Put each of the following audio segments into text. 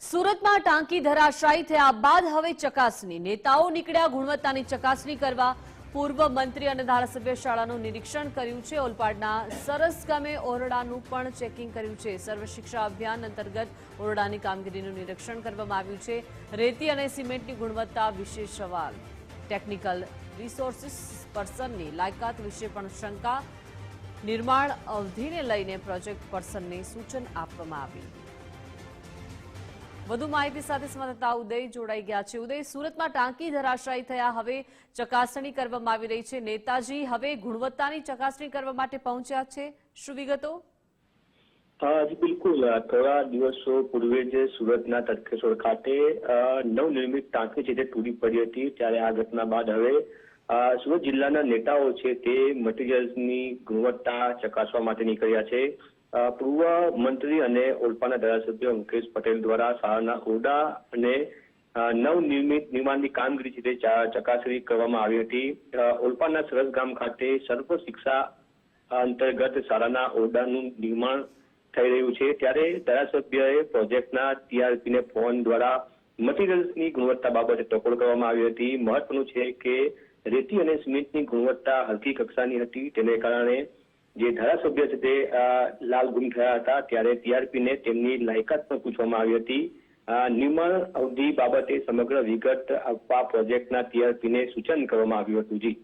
સુરતમાં ટાંકી ધરાશાયી થયા બાદ હવે ચકાસણી. નેતાઓ નીકળ્યા ગુણવત્તાની ચકાસણી કરવા. પૂર્વ મંત્રી અને ધારાસભ્ય શાળાનું નિરીક્ષણ કર્યું છે. ઓલપાડના સરસ ગામે ઓરડાનું પણ ચેકિંગ કર્યું છે. સર્વ શિક્ષા અભિયાન અંતર્ગત ઓરડાની કામગીરીનું નિરીક્ષણ કરવામાં આવ્યું છે. રેતી અને સિમેન્ટની ગુણવત્તા વિશે સવાલ. ટેકનિકલ રિસોર્સિસ પર્સનની લાયકાત વિશે પણ શંકા. નિર્માણ અવધિને લઈને પ્રોજેક્ટ પર્સનને સૂચન આપવામાં આવ્યું વધુ માહિતી સાથે સંવાદદાતા ઉદય જોડાઈ ગયા છે. ઉદય, સુરતમાં ટાંકી ધરાશાયી થયા. હવે ચકાસણી કરવામાં આવી રહી છે. નેતાજી હવે ગુણવત્તાની ચકાસણી કરવા માટે પહોંચ્યા છે. શું વિગતો? હા, જી, બિલકુલ. થોડા દિવસો પૂર્વે જે સુરતના તટકેશ્વર ખાતે નવનિર્મિત ટાંકી છે તે તૂટી પડી હતી. ત્યારે આ ઘટના બાદ હવે સુરત જિલ્લાના નેતાઓ છે તે મટીરિયલ્સની ગુણવત્તા ચકાસવા માટે નીકળ્યા છે. પૂર્વ મંત્રી અને ઓલપાના ધારાસભ્ય મુકેશ પટેલ દ્વારા શાળાના ઓરડા અને નવનિર્મિત નિર્માણની કામગીરી છે તે ચકાસણી કરવામાં આવી હતી. ઓલપાના સરસ ગામ ખાતે સર્વ શિક્ષા અંતર્ગત શાળાના ઓરડાનું નિર્માણ થઈ રહ્યું છે. ત્યારે ધારાસભ્યએ પ્રોજેક્ટના ટીઆરપીને ફોન દ્વારા મટીરિયલ્સની ગુણવત્તા બાબતે ટકોર કરવામાં આવી હતી. મહત્વનું છે કે રેતી અને સિમેન્ટની ગુણવત્તા હલકી કક્ષાની હતી. તેને કારણે જે ધારાસભ્ય છે તે લાલ ગુમ થયા હતા ત્યારે ટીઆરપીને તેમની લાયકાત પણ પૂછવામાં આવી હતી. નિર્માણ અવધિ બાબતે સમગ્ર વિગત આપવા પ્રોજેક્ટના ટીઆરપીને સૂચન કરવામાં આવ્યું હતું. જી.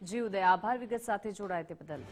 જી ઉદય, આભાર. વિગત સાથે જોડાય તે બદલ.